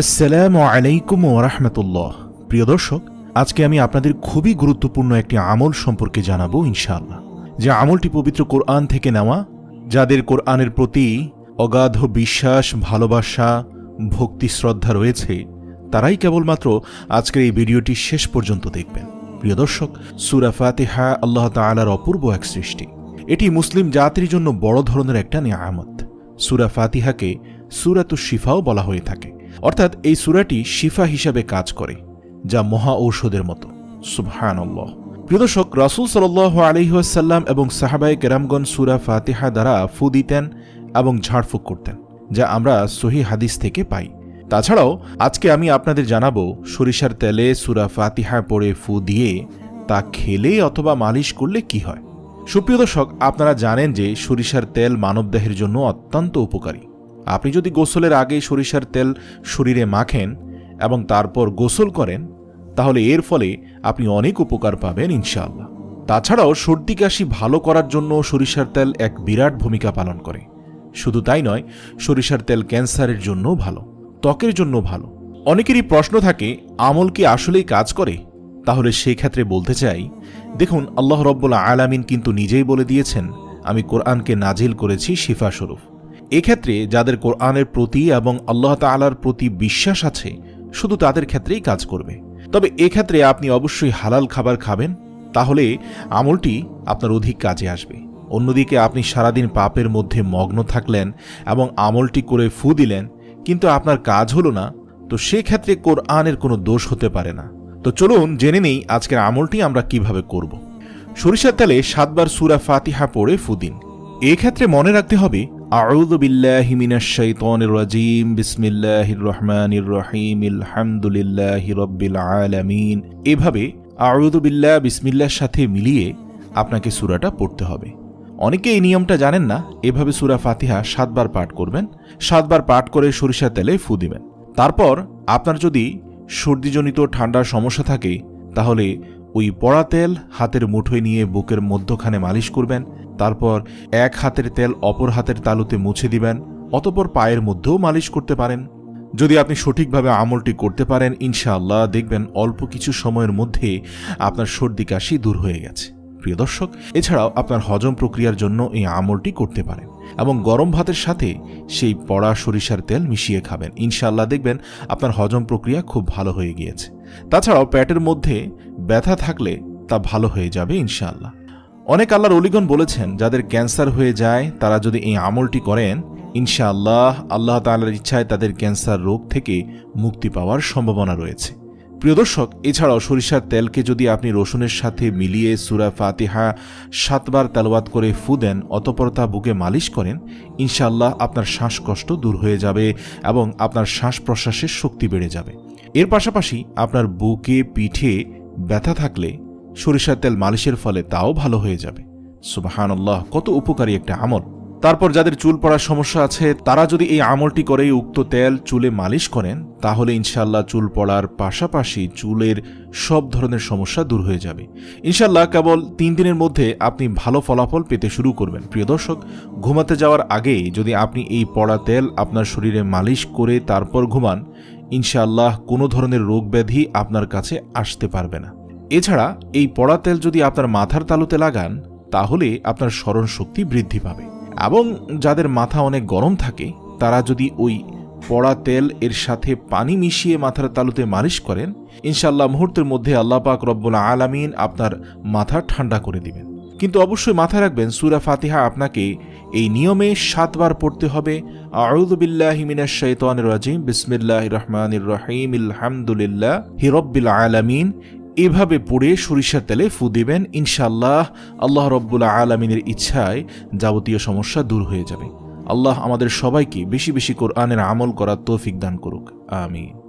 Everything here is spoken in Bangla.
আসসালামু আলাইকুম ও ওরহমতুল্লাহ প্রিয় দর্শক, আজকে আমি আপনাদের খুবই গুরুত্বপূর্ণ একটি আমল সম্পর্কে জানাব ইনশাআল্লাহ। যে আমলটি পবিত্র কোরআন থেকে নেওয়া, যাদের কোরআনের প্রতি অগাধ বিশ্বাস, ভালোবাসা, ভক্তি, শ্রদ্ধা রয়েছে, তারাই কেবলমাত্র আজকের এই ভিডিওটি শেষ পর্যন্ত দেখবেন। প্রিয় দর্শক, সুরা ফাতেহা আল্লাহ তাআলার অপূর্ব এক সৃষ্টি। এটি মুসলিম জাতির জন্য বড় ধরনের একটা নিয়ামত। সুরা ফাতিহাকে সুরাতু শিফাও বলা হয়ে থাকে। অর্থাৎ এই সুরাটি শিফা হিসাবে কাজ করে, যা মহা ঔষধের মতো। সুবহান প্রিয় দর্শক, রাসুল সাল আলহিহাসাল্লাম এবং সাহাবাই কেরামগঞ্জ সুরা ফাতিহা দ্বারা ফু দিতেন এবং ঝাড়ফুঁক করতেন, যা আমরা সহি হাদিস থেকে পাই। তাছাড়াও, আজকে আমি আপনাদের জানাব, সরিষার তেলে সুরা ফাতিহা পড়ে ফু দিয়ে তা খেলে অথবা মালিশ করলে কি হয়। সুপ্রিয় দর্শক, আপনারা জানেন যে সরিষার তেল মানবদেহের জন্য অত্যন্ত উপকারী। আপনি যদি গোসলের আগে সরিষার তেল শরীরে মাখেন এবং তারপর গোসল করেন, তাহলে এর ফলে আপনি অনেক উপকার পাবেন ইনশাআল্লাহ। তাছাড়াও সর্দি কাশি ভালো করার জন্য সরিষার তেল এক বিরাট ভূমিকা পালন করে। শুধু তাই নয়, সরিষার তেল ক্যান্সারের জন্য ভালো, ত্বকের জন্য ভালো। অনেকেরই প্রশ্ন থাকে, আমল কি আসলেই কাজ করে? তাহলে সেই ক্ষেত্রে বলতে চাই, দেখুন, আল্লাহ রব্বুল্লা আলামিন কিন্তু নিজেই বলে দিয়েছেন, আমি কোরআনকে নাজিল করেছি শিফা স্বরূপ। এক্ষেত্রে যাদের কোরআনের প্রতি এবং আল্লাহ তালার প্রতি বিশ্বাস আছে, শুধু তাদের ক্ষেত্রেই কাজ করবে। তবে এক্ষেত্রে আপনি অবশ্যই হালাল খাবার খাবেন, তাহলে আমলটি আপনার অধিক কাজে আসবে। অন্যদিকে আপনি সারাদিন পাপের মধ্যে মগ্ন থাকলেন এবং আমলটি করে ফু দিলেন, কিন্তু আপনার কাজ হলো না, তো সেক্ষেত্রে কোরআনের কোনো দোষ হতে পারে না। তো চলুন জেনে নেই আজকের আমলটি আমরা কীভাবে করব। সরিষার তেলে সাতবার সুরা ফাতিহা পড়ে ফুদিন এক্ষেত্রে মনে রাখতে হবে আউযু বিল্লাহি মিনাশ শাইতানির রাজিম। বিসমিল্লাহির রহমানির রহিম। আলহামদুলিল্লাহি রাব্বিল আলামিন। এভাবে আউযু বিল্লাহ বিসমিল্লাহর সাথে মিলিয়ে আপনাকে সূরাটা পড়তে হবে। অনেকে এই নিয়মটা জানেন না, এভাবে সূরা ফাতিহা সাতবার পাঠ করবেন। সাতবার পাঠ করে সরিষার তেলে ফু দিবেন। তারপর আপনার যদি সর্দিজনিত ঠান্ডার সমস্যা থাকে, তাহলে ওই পড়া তেল হাতের মুঠোয় নিয়ে বুকের মধ্যখানে মালিশ করবেন, তারপর এক হাতের তেল অপর হাতের তালুতে মুছে দিবেন, অতপর পায়ের মধ্যেও মালিশ করতে পারেন। যদি আপনি সঠিকভাবে আমলটি করতে পারেন, ইনশাআল্লাহ দেখবেন অল্প কিছু সময়ের মধ্যে আপনার সর্দি কাশি দূর হয়ে গেছে। প্রিয় দর্শক, এছাড়াও আপনার হজম প্রক্রিয়ার জন্য এই আমলটি করতে পারেন এবং গরম ভাতের সাথে সেই পড়া সরিষার তেল মিশিয়ে খাবেন। ইনশাআল্লাহ দেখবেন আপনার হজম প্রক্রিয়া খুব ভালো হয়ে গিয়েছে। তাছাড়াও প্যাটের মধ্যে ব্যথা থাকলে তা ভালো হয়ে যাবে, ইনশাআল্লাহ। অনেক আল্লাহর অলিগন বলেছেন, যাদের ক্যান্সার হয়ে যায়, তারা যদি এই আমলটি করেন, ইনশাআল্লাহ আল্লাহ তাআলার ইচ্ছায় তাদের ক্যান্সার রোগ থেকে মুক্তি পাওয়ার সম্ভাবনা রয়েছে। প্রিয় দর্শক, এছাড়াও সরিষার তেলকে যদি আপনি রসুনের সাথে মিলিয়ে সুরা ফাতিহা সাতবার তেলওয়াত করে ফু দেন, অতপর তা বুকে মালিশ করেন ইনশাল্লাহ আপনার শ্বাসকষ্ট দূর হয়ে যাবে এবং আপনার শ্বাস প্রশ্বাসের শক্তি বেড়ে যাবে। এর পাশাপাশি আপনার বুকে পিঠে ব্যথা থাকলে সরিষার তেল মালিশের ফলে তাও ভালো হয়ে যাবে। সুবাহানল্লাহ, কত উপকারী একটা আমল। তারপর যাদের চুল পড়ার সমস্যা আছে, তারা যদি এই আমলটি করে উক্ত তেল চুলে মালিশ করেন, তাহলে ইনশাল্লাহ চুল পড়ার পাশাপাশি চুলের সব ধরনের সমস্যা দূর হয়ে যাবে। ইনশাল্লাহ কেবল তিন দিনের মধ্যে আপনি ভালো ফলাফল পেতে শুরু করবেন। প্রিয় দর্শক, ঘুমাতে যাওয়ার আগে যদি আপনি এই পড়া তেল আপনার শরীরে মালিশ করে তারপর ঘুমান, ইনশাআল্লাহ কোনো ধরনের রোগ ব্যাধি আপনার কাছে আসতে পারবে না। এছাড়া এই পড়া তেল যদি আপনার মাথার তালুতে লাগান, তাহলে আপনার স্মরণ শক্তি বৃদ্ধি পাবে। এবং যাদের মাথা অনেক গরম থাকে, তারা যদি ওই পড়া তেল এর সাথে পানি মিশিয়ে মাথার তালুতে মালিশ করেন ইনশাল্লাহ মুহূর্তের মধ্যে আল্লাহ পাক রব্বুল আলামিন আপনার মাথা ঠান্ডা করে দিবেন। কিন্তু অবশ্যই মাথায় রাখবেন, সুরা ফাতিহা আপনাকে এই নিয়মে সাতবার পড়তে হবে। আউযুবিল্লাহি মিনাশ শাইতানির রাজিম। বিসমিল্লাহির রহমানির রহিম। আলহামদুলিল্লাহ হিরব্বিল আলামিন। এভাবে পড়ে সরিষার তেলে ফু দেবেন ইনশাল্লাহ আল্লাহ রব্বুল্লা আলমিনের ইচ্ছায় যাবতীয় সমস্যা দূর হয়ে যাবে। আল্লাহ আমাদের সবাইকে বেশি বেশি কোরআনের আমল করার তৌফিক দান করুক। আমিন।